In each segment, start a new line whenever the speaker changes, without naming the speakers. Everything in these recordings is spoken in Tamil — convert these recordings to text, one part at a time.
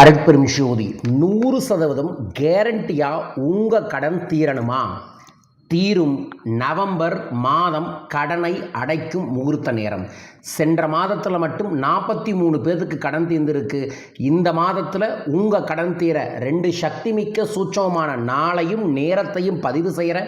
அருட்பெரும் ஜோதி நூறு சதவீதம் கேரண்டியாக உங்கள் கடன் தீரணுமா? தீரும் நவம்பர் மாதம் கடனை அடைக்கும் முகூர்த்த நேரம். சென்ற மாதத்தில் மட்டும் நாற்பத்தி மூணு பேருக்கு கடன் தீர்ந்திருக்கு. இந்த மாதத்தில் உங்கள் கடன் தீர ரெண்டு சக்தி மிக்க சூட்சமான நாளையும் நேரத்தையும் பதிவு செய்கிற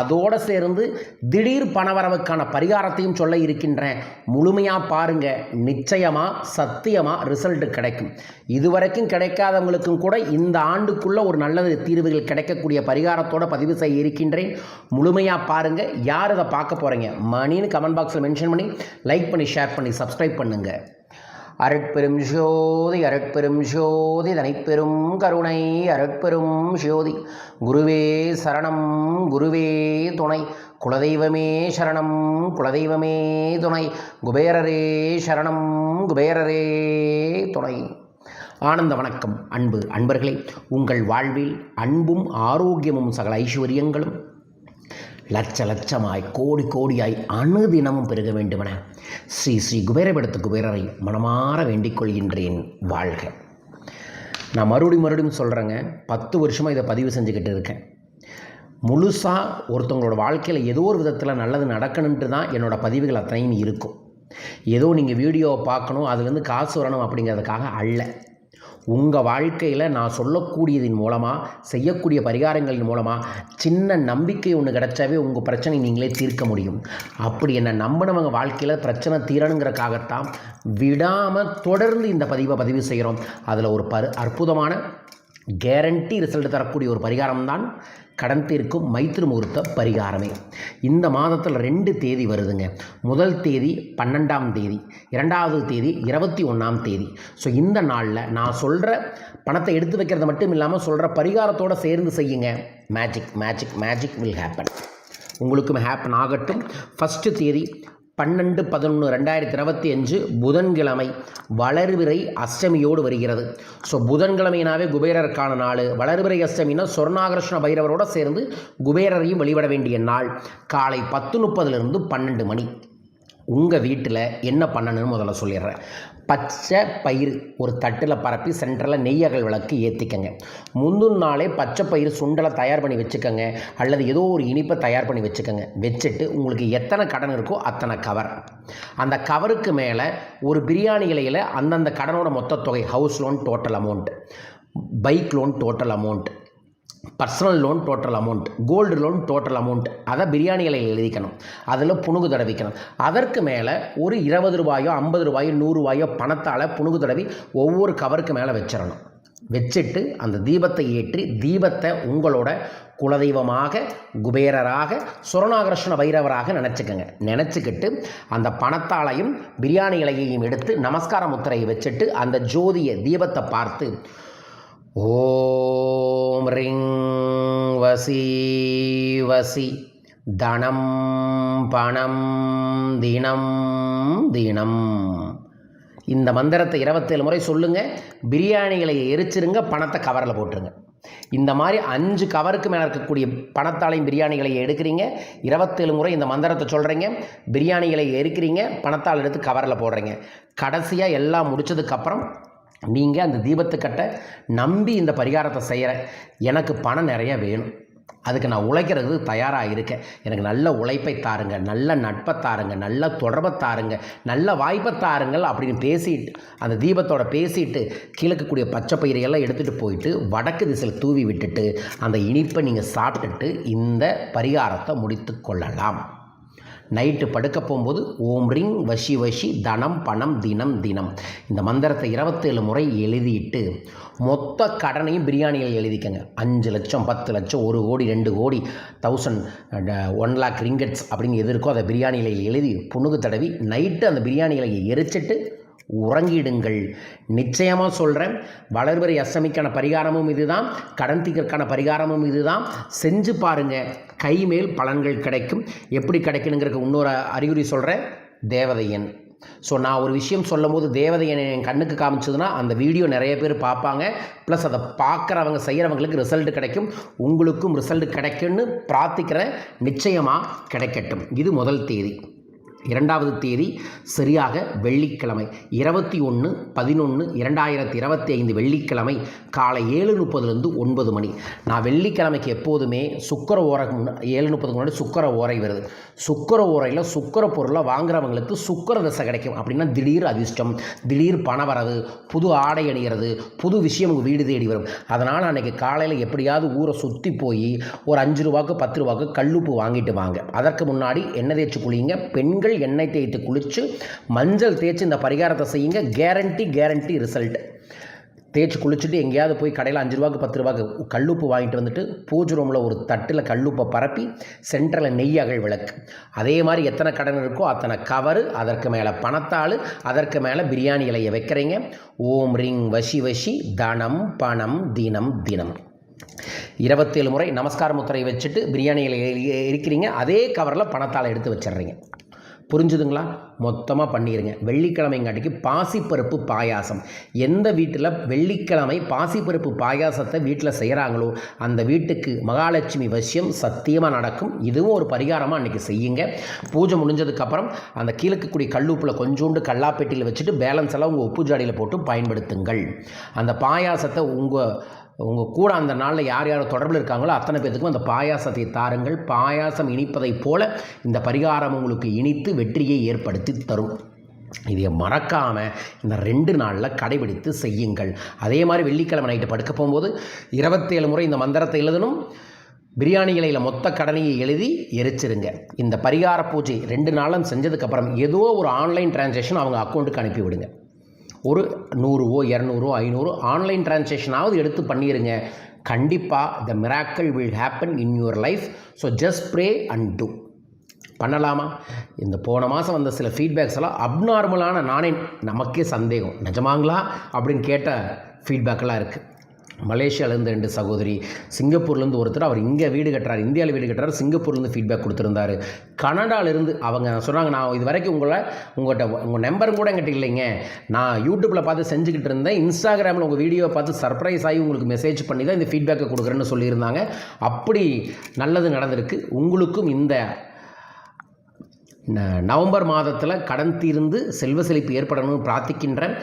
அதோடு சேர்ந்து திடீர் பணவரவுக்கான பரிகாரத்தையும் சொல்ல இருக்கின்றேன் முழுமையாக பாருங்கள் நிச்சயமாக சத்தியமாக ரிசல்ட் கிடைக்கும். இதுவரைக்கும் கிடைக்காதவங்களுக்கும் கூட இந்த ஆண்டுக்குள்ளே ஒரு நல்ல தீர்வுகள் கிடைக்கக்கூடிய பரிகாரத்தோட பதிவு செய்ய இருக்கின்றேன். முழுமையாக பாருங்கள் யார் இதை பார்க்க போகிறீங்க மணின்னு கமெண்ட் பாக்ஸில் மென்ஷன் பண்ணி லைக் பண்ணி ஷேர் பண்ணி சப்ஸ்கிரைப் பண்ணுங்கள் அரட்பெரும் ஜோதி அரட்பெரும் ஜோதி தனிப்பெரும் கருணை அரட்பெரும் ஜோதி. குருவே சரணம் குருவே துணை. குலதெய்வமே சரணம் குலதெய்வமே துணை. குபேரரே சரணம் குபேரரே துணை. ஆனந்த வணக்கம் அன்பு அன்பர்களே. உங்கள் வாழ்வில் அன்பும் ஆரோக்கியமும் சகல ஐஸ்வர்யங்களும் லட்ச லட்சமாய் கோடி கோடியாய் அணுதினமும் பெருக வேண்டுமென ஸ்ரீ ஸ்ரீ குபேரபெடுத்த குபேரரை மனமாற வேண்டிக் கொள்கின்றேன் வாழ்க. நான் மறுபடியும் மறுபடியும் சொல்கிறேங்க பத்து வருஷமாக இதை பதிவு செஞ்சுக்கிட்டு இருக்கேன். முழுசாக ஒருத்தவங்களோட வாழ்க்கையில் ஏதோ ஒரு விதத்தில் நல்லது நடக்கணுன்ட்டு தான் என்னோடய பதிவுகள் அத்தனையும் இருக்கும். ஏதோ நீங்கள் வீடியோவை பார்க்கணும் அதுலேருந்து காசு வரணும் அப்படிங்கிறதுக்காக அல்ல. உங்கள் வாழ்க்கையில் நான் சொல்லக்கூடியதின் மூலமாக செய்யக்கூடிய பரிகாரங்களின் மூலமாக சின்ன நம்பிக்கை ஒன்று கிடச்சாவே உங்கள் பிரச்சனை நீங்களே தீர்க்க முடியும். அப்படி என்னை நம்பினவங்க வாழ்க்கையில் பிரச்சனை தீரணுங்கிறக்காகத்தான் விடாமல் தொடர்ந்து இந்த பதிவை பதிவு செய்கிறோம் அதில் ஒரு பரு அற்புதமான கேரண்டி ரிசல்ட் தரக்கூடிய ஒரு பரிகாரம் தான் கடன் தீர்க்கும் மைத்திரு முகூர்த்த பரிகாரமே. இந்த மாதத்தில் ரெண்டு தேதி வருதுங்க. முதல் தேதி பன்னெண்டாம் தேதி இரண்டாவது தேதி இருபத்தி ஒன்றாம் தேதி. ஸோ இந்த நாளில் நான் சொல்கிற பணத்தை எடுத்து வைக்கிறது மட்டும் இல்லாமல் சொல்கிற பரிகாரத்தோடு சேர்ந்து செய்யுங்க. Magic magic magic will happen உங்களுக்கும் ஹேப்பன் ஆகட்டும். ஃபஸ்ட்டு தேதி பன்னெண்டு பதினொன்று ரெண்டாயிரத்தி இருபத்தி அஞ்சு புதன்கிழமை வளர்விரை அஷ்டமியோடு வருகிறது. ஸோ புதன்கிழமைனாவே குபேரருக்கான நாள். வளர்விரை அஷ்டமினா சொர்ணாகர்ஷ்ண பைரவரோடு சேர்ந்து குபேரரையும் வழிபட வேண்டிய நாள். காலை பத்து முப்பதுலேருந்து பன்னெண்டு மணி. உங்கள் வீட்டில் என்ன பண்ணணும்னு முதல்ல சொல்லிடுறேன். பச்சை பயிர் ஒரு தட்டில் பரப்பி சென்டரில் நெய்யகல் விளக்கு ஏற்றிக்கங்க முந்தின நாளே பச்சை பயிர் சுண்டலை தயார் பண்ணி வச்சுக்கோங்க. அல்லது ஏதோ ஒரு இனிப்பை தயார் பண்ணி வச்சுக்கோங்க. வச்சுட்டு உங்களுக்கு எத்தனை கடன் இருக்கோ அத்தனை கவர் அந்த கவருக்கு மேலே ஒரு பிரியாணி இலையில் அந்தந்த கடனோட மொத்த தொகை house loan total amount bike loan total amount personal loan total amount gold loan total amount அதை பிரியாணி இலையில் எழுதிக்கணும். அதில் புணுகு தடவிக்கணும். அதற்கு மேலே ஒரு இருபது ரூபாயோ ஐம்பது ரூபாயோ நூறுரூபாயோ பணத்தால் புணுகு தடவி ஒவ்வொரு கவருக்கு மேலே வச்சிடணும். வச்சுட்டு அந்த தீபத்தை ஏற்றி தீபத்தை உங்களோட குலதெய்வமாக குபேரராக சுரணாகிருஷ்ண பைரவராக நினச்சிக்கோங்க. நினச்சிக்கிட்டு அந்த பணத்தாலையும் பிரியாணி இலையையும் எடுத்து நமஸ்கார முத்திரையை வச்சுட்டு அந்த ஜோதியை தீபத்தை பார்த்து ஓ ஓம் ரிங் வசி வசி. தனம் பணம் தினம் தினம். இந்த மந்திரத்தை இருபத்தேழு முறை சொல்லுங்கள் பிரியாணிகளை எரிச்சிருங்க பணத்தை கவரில் போட்டுருங்க. இந்த மாதிரி அஞ்சு கவருக்கு மேலே இருக்கக்கூடிய பணத்தாலையும் பிரியாணிகளை எடுக்கிறீங்க. இருபத்தேழு முறை இந்த மந்திரத்தை சொல்கிறீங்க பிரியாணிகளை எரிக்கிறீங்க பணத்தால் எடுத்து கவரில் போடுறீங்க. கடைசியாக எல்லாம் முடிச்சதுக்கப்புறம் நீங்கள் அந்த தீபத்துக்கட்டை நம்பி இந்த பரிகாரத்தை செய்கிறேன் எனக்கு பணம் நிறைய வேணும். அதுக்கு நான் உழைக்கிறது தயாராக இருக்கேன். எனக்கு நல்ல உழைப்பை தாருங்க நல்ல நட்பை தாருங்க நல்ல தொடர்பை தாருங்க நல்ல வாய்ப்பை தாருங்கள் அப்படின்னு பேசிட்டு அந்த தீபத்தோட பேசிட்டு கிழக்கக்கூடிய பச்சை பயிரையெல்லாம் எடுத்துகிட்டு போயிட்டு வடக்கு திசையில் தூவி விட்டுட்டு அந்த இனிப்பை நீங்கள் சாப்பிட்டுட்டு இந்த பரிகாரத்தை முடித்து கொள்ளலாம். நைட்டு படுக்க போகும்போது ஓம் ரிங் வஷி வஷி தனம் பணம் தினம் தினம். இந்த மந்திரத்தை இருபத்தேழு முறை எழுதிட்டு மொத்த கடனையும் பிரியாணியில் எழுதிக்கங்க. அஞ்சு லட்சம் பத்து லட்சம் ஒரு கோடி ரெண்டு கோடி தௌசண்ட் ஒன் லேக் ரிங்கெட்ஸ் அப்படின்னு எது இருக்கோ அதை பிரியாணியில் எழுதி புணுகு தடவி நைட்டு அந்த பிரியாணிகளை எரிச்சிட்டு உறங்கிடுங்கள். நிச்சயமாக சொல்கிறேன் வளர்பறை அஷ்டமிக்கான பரிகாரமும் இதுதான் கடன் தீர்க்கான பரிகாரமும் இதுதான். செஞ்சு பாருங்கள் கைமேல் பலன்கள் கிடைக்கும். எப்படி கிடைக்கணுங்கிறதுக்கு இன்னொரு அறிகுறி சொல்கிறேன் தேவதையன். ஸோ நான் ஒரு விஷயம் சொல்லும் போது தேவதையன் என் கண்ணுக்கு காமிச்சதுன்னா அந்த வீடியோ நிறைய பேர் பார்ப்பாங்க. ப்ளஸ் அதை பார்க்குறவங்க செய்கிறவங்களுக்கு ரிசல்ட் கிடைக்கும். உங்களுக்கும் ரிசல்ட் கிடைக்கும்னு பிரார்த்திக்கிறேன். நிச்சயமாக கிடைக்கட்டும். இது முதல் தேதி. இரண்டாவது தேதி சரியாக வெள்ளிக்கிழமை. இருபத்தி ஒன்று பதினொன்று இரண்டாயிரத்தி இருபத்தி ஐந்து வெள்ளிக்கிழமை காலை ஏழு முப்பதுலேருந்து ஒன்பது மணி. நான் வெள்ளிக்கிழமைக்கு எப்போதுமே சுக்கர ஓரை முன்னா ஏழு முப்பதுக்கு முன்னாடி சுக்கர ஓரை வருது. சுக்கர ஓரையில் சுக்கர பொருளை வாங்குறவங்களுக்கு சுக்கர தசை கிடைக்கும். அப்படின்னா திடீர் அதிர்ஷ்டம் திடீர் பணவரவு புது ஆடை அணிகிறது புது விஷயம் உங்கள் வீடு தேடி வரும். அதனால் அன்றைக்கி காலையில் எப்படியாவது ஊரை சுற்றி போய் ஒரு அஞ்சு ரூபாய்க்கு பத்து ரூபாய்க்கு கல்லுப்பு வாங்கிட்டு வாங்க. அதற்கு முன்னாடி எண்ணெய் தேய்ச்சி குளிங்க. பெண்கள் எண்ணெய் தேய்த்து குளித்து மஞ்சள் தேய்ச்சி இந்த பரிகாரத்தை செய்யுங்க. கேரண்டி கேரண்டி ரிசல்ட் தேய்ச்சி குளிச்சுட்டு எங்கேயாவது போய் கடையில் அஞ்சு ரூபாய்க்கு பத்து ரூபாய்க்கு கல்லுப்பு வாங்கிட்டு வந்துட்டு பூஜை ரூமில் ஒரு தட்டில் கல்லுப்பை பரப்பி சென்டரில் நெய் அகல் விளக்கு. அதே மாதிரி எத்தனை கடன் இருக்கோ அத்தனை கவரு அதற்கு மேலே பணத்தாள் அதற்கு மேலே பிரியாணி இலையை வைக்கிறீங்க. ஓம் ரிங் வஷி வஷி தனம் பணம் தினம் தினம். இருபத்தேழு முறை நமஸ்கார முத்திரை வச்சுட்டு பிரியாணி இலையை இருக்கிறீங்க. அதே கவரில் பணத்தாளை எடுத்து வச்சிடுறீங்க. புரிஞ்சுதுங்களா? மொத்தமாக பண்ணிடுங்க வெள்ளிக்கிழமைங்காட்டிக்கு பாசிப்பருப்பு பாயாசம். எந்த வீட்டில் வெள்ளிக்கிழமை பாசிப்பருப்பு பாயாசத்தை வீட்டில் செய்கிறாங்களோ அந்த வீட்டுக்கு மகாலட்சுமி வசியம் சத்தியமாக நடக்கும். இதுவும் ஒரு பரிகாரமாக அன்றைக்கி செய்யுங்க. பூஜை முடிஞ்சதுக்கப்புறம் அந்த கீழக்கக்கூடிய கல்லுப்பில் கொஞ்சோண்டு கல்லாப்பெட்டியில் வச்சுட்டு பேலன்ஸ் எல்லாம் உங்கள் உப்பு ஜாடியில் போட்டு பயன்படுத்துங்கள். அந்த பாயாசத்தை உங்கள் உங்கள் கூட அந்த நாளில் யார் யார் தொடர்பில் இருக்காங்களோ அத்தனை பேர்த்துக்கும் அந்த பாயாசத்தை தாருங்கள். பாயாசம் இனிப்பதைப் போல இந்த பரிகாரம் உங்களுக்கு இனித்து வெற்றியை ஏற்படுத்தி தரும். இதை மறக்காமல் இந்த ரெண்டு நாளில் கடைபிடித்து செய்யுங்கள். அதே மாதிரி வெள்ளிக்கிழமை நைட்டு படுக்க போகும்போது இருபத்தேழு முறை இந்த மந்திரத்தை எழுதணும். பிரியாணி இலையில் மொத்த கடனையை எழுதி எரிச்சிருங்க. இந்த பரிகார பூஜை ரெண்டு நாளும் செஞ்சதுக்கப்புறம் ஏதோ ஒரு ஆன்லைன் டிரான்சாக்ஷன் அவங்க அக்கௌண்ட்டுக்கு அனுப்பிவிடுங்க. ஒரு நூறுவோ இரநூறுவோ ஐநூறு ஆன்லைன் டிரான்சேக்ஷனாவது எடுத்து பண்ணிடுங்க கண்டிப்பாக the miracle will happen in your life so just pray and do பண்ணலாமா? இந்த போன மாதம் வந்த சில ஃபீட்பேக்ஸ் எல்லாம் அப்நார்மலான நானே நமக்கே சந்தேகம். நிஜமாங்களா? அப்படின்னு கேட்ட ஃபீட்பேக்கெல்லாம் இருக்குது மலேசியாவிலேருந்து ரெண்டு சகோதரி சிங்கப்பூர்லேருந்து ஒருத்தர் அவர் இங்கே வீடு கட்டுறாரு இந்தியாவில் வீடு கட்டுறாரு சிங்கப்பூர்லேருந்து ஃபீட்பேக் கொடுத்துருந்தாரு. கனடாவிலேருந்து அவங்க சொன்னாங்க நான் இது வரைக்கும் உங்களை உங்கள்கிட்ட உங்கள் நம்பரும் கூட எங்கிட்ட இல்லைங்க. நான் யூடியூப்பில் பார்த்து செஞ்சுக்கிட்டு இருந்தேன். இன்ஸ்டாகிராமில் உங்கள் வீடியோவை பார்த்து சர்ப்ரைஸ் ஆகி உங்களுக்கு மெசேஜ் பண்ணி தான் இந்த ஃபீட்பேக்கை கொடுக்குறேன்னு சொல்லியிருந்தாங்க. அப்படி நல்லது நடந்திருக்கு. உங்களுக்கும் இந்த நவம்பர் மாதத்தில் கடன் தீர்ந்து செல்வ செழிப்பு ஏற்படணும்னு பிரார்த்திக்கின்றேன்.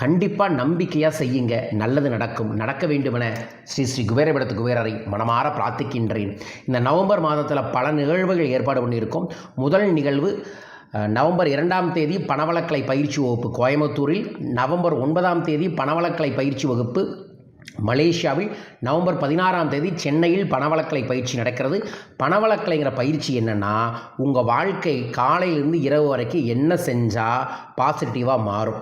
கண்டிப்பாக நம்பிக்கையாக செய்யுங்க. நல்லது நடக்கும். நடக்க வேண்டுமென ஸ்ரீ ஸ்ரீ குபேரபிடத்து குபேரரை மனமாற பிரார்த்திக்கின்றேன். இந்த நவம்பர் மாதத்தில் பல நிகழ்வுகள் ஏற்பாடு பண்ணியிருக்கோம். முதல் நிகழ்வு நவம்பர் இரண்டாம் தேதி பணவளக்கலை பயிற்சி வகுப்பு கோயம்புத்தூரில். நவம்பர் ஒன்பதாம் தேதி பணவளக்கலை பயிற்சி வகுப்பு மலேசியாவில். நவம்பர் பதினாறாம் தேதி சென்னையில் பணவளக்கலை பயிற்சி நடக்கிறது. பணவளக்கலைங்கிற பயிற்சி என்னென்னா உங்கள் வாழ்க்கை காலையிலேருந்து இரவு வரைக்கும் என்ன செஞ்சால் பாசிட்டிவாக மாறும்.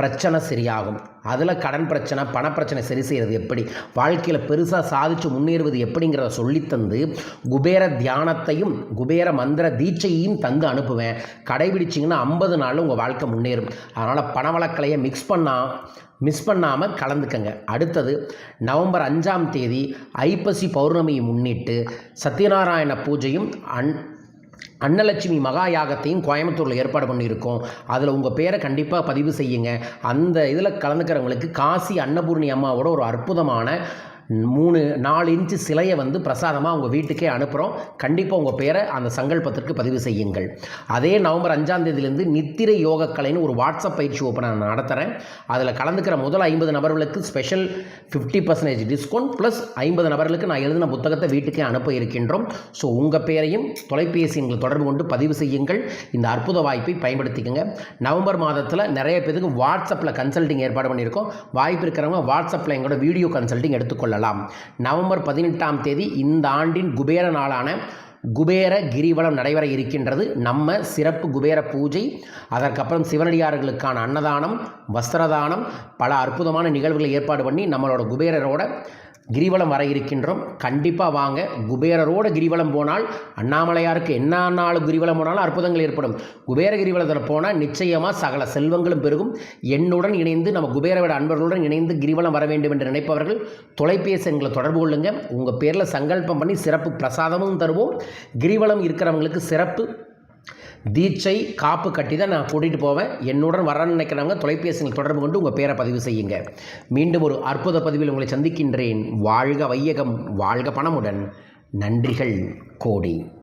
பிரச்சனை சரியாகும். அதில் கடன் பிரச்சனை பணப்பிரச்சனை சரி செய்கிறது எப்படி? வாழ்க்கையில் பெருசாக சாதித்து முன்னேறுவது எப்படிங்கிறத சொல்லித்தந்து குபேர தியானத்தையும் குபேர மந்திர தீட்சையையும் தந்து அனுப்புவேன். கடைபிடிச்சிங்கன்னா ஐம்பது நாளில் உங்கள் வாழ்க்கை முன்னேறும். அதனால் பணவளக்கலையை மிக்ஸ் பண்ணால் மிஸ் பண்ணாமல் கலந்துக்கங்க. அடுத்தது நவம்பர் அஞ்சாம் தேதி ஐப்பசி பௌர்ணமியை முன்னிட்டு சத்யநாராயண பூஜையும் அன் அன்னலட்சுமி மகா யாகத்தையும் கோயம்புத்தூரில் ஏற்பாடு பண்ணியிருக்கோம். அதில் உங்கள் பேரை கண்டிப்பாக பதிவு செய்யுங்க. அந்த இதில் கலந்துக்கிறவங்களுக்கு காசி அன்னபூர்ணி அம்மாவோட ஒரு அற்புதமான மூணு நாலு இன்ச்சு சிலையை வந்து பிரசாதமாக உங்கள் வீட்டுக்கே அனுப்புகிறோம் கண்டிப்பாக உங்கள் பேரை அந்த சங்கல்பத்திற்கு பதிவு செய்யுங்கள். அதே நவம்பர் அஞ்சாம் தேதியிலேருந்து நித்திரை யோகக்கலைன்னு ஒரு வாட்ஸ்அப் பயிற்சி ஓப்பன் நான் நடத்துகிறேன் அதில் கலந்துக்கிற முதல் ஐம்பது நபர்களுக்கு special fifty percentage discount plus ஐம்பது நபர்களுக்கு நான் எழுதின புத்தகத்தை வீட்டுக்கே அனுப்ப இருக்கின்றோம். ஸோ உங்கள் பேரையும் தொலைபேசி எங்களை தொடர்பு கொண்டு பதிவு செய்யுங்கள். இந்த அற்புத வாய்ப்பை பயன்படுத்திக்கோங்க. நவம்பர் மாதத்தில் நிறைய பேருக்கு வாட்ஸ்அப்பில் கன்சல்ட்டிங் ஏற்பாடு பண்ணியிருக்கோம். வாய்ப்பு இருக்கிறவங்க வாட்ஸ்அப்பில் எங்களோட வீடியோ கன்சல்ட்டிங் எடுத்துக்கொள்ள கொள்ளலாம். நவம்பர் பதினெட்டாம் தேதி இந்த ஆண்டின் குபேர நாளான குபேர கிரிவலம் நடைபெற இருக்கின்றது. நம்ம சிறப்பு குபேர பூஜை அதற்கப்புறம் சிவனடியார்களுக்கான அன்னதானம் வஸ்திரதானம் பல அற்புதமான நிகழ்வுகளை ஏற்பாடு பண்ணி நம்மளோட குபேரரோட கிரிவலம் வர இருக்கின்றோம். கண்டிப்பாக வாங்க. குபேரரோட கிரிவலம் போனால் அண்ணாமலையாருக்கு என்ன நாள் கிரிவலம் போனாலும் அற்புதங்கள் ஏற்படும். குபேர கிரிவலத்தில் போனால் நிச்சயமாக சகல செல்வங்களும் பெருகும். என்னுடன் இணைந்து நம்ம குபேரவிட அன்பர்களுடன் இணைந்து கிரிவலம் வர வேண்டும் என்று நினைப்பவர்கள் தொலைபேசி எங்களை தொடர்பு கொள்ளுங்கள் உங்கள் பேரில் சங்கல்பம் பண்ணி சிறப்பு பிரசாதமும் தருவோம். கிரிவலம் இருக்கிறவங்களுக்கு சிறப்பு தீட்சை காப்பு கட்டி தான் நான் கூட்டிகிட்டு போவேன். என்னுடன் வரன்னு நினைக்கிறவங்க தொலைபேசியில் தொடர்பு கொண்டு உங்கள் பேரை பதிவு செய்யுங்க. மீண்டும் ஒரு அற்புத பதிவில் உங்களை சந்திக்கின்றேன். வாழ்க வையகம் வாழ்க பணமுடன். நன்றிகள் கோடி.